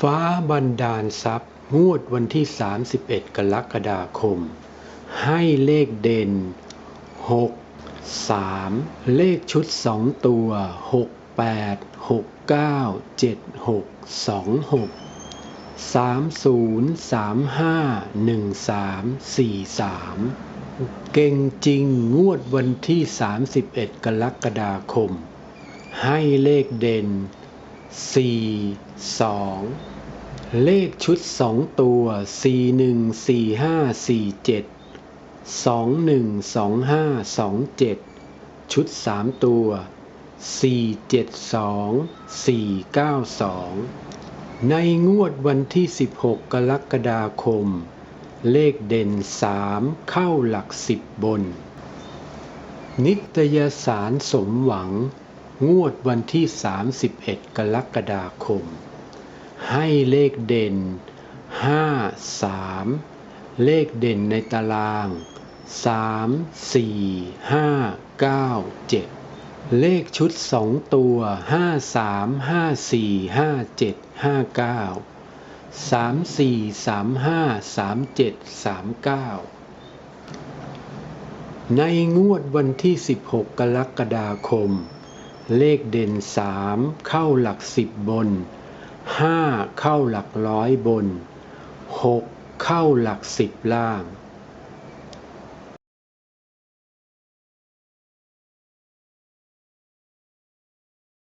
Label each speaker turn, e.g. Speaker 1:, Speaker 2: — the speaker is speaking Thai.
Speaker 1: ฟ้าบันดาลทรัพย์ งวดวันที่ 31 กรกฎาคม ให้เลขเด่น 6 3 เลขชุด 2 ตัว 6 8 6 9 7 6 2 6 3 0 3 5 1 3 4 3 เก่งจริงงวดวันที่ 31 กรกฎาคม ให้เลขเด่น 4 2เลขชุด2ตัว4 1 4 5 4 7 2 1 2 5 2 7ชุด3ตัว4 7 2 4 9 2ในงวดวันที่16กรกฎาคม เลขเด่น3เข้าหลัก10บน นิตยสารสมหวัง งวดวันที่ 31 กรกฎาคม ให้เลขเด่น 5 3 เลขเด่นในตาราง 3 4 5 9 7 เลขชุด 2 ตัว 5 3 5 4 5 7 5 9 3 4 3 5 3 7 3 9 ในงวดวันที่ 16 กรกฎาคม เลขเด่น 3 เข้าหลัก 10 บน 5 เข้าหลักร้อยบน 6 เข้าหลัก 10 ล่าง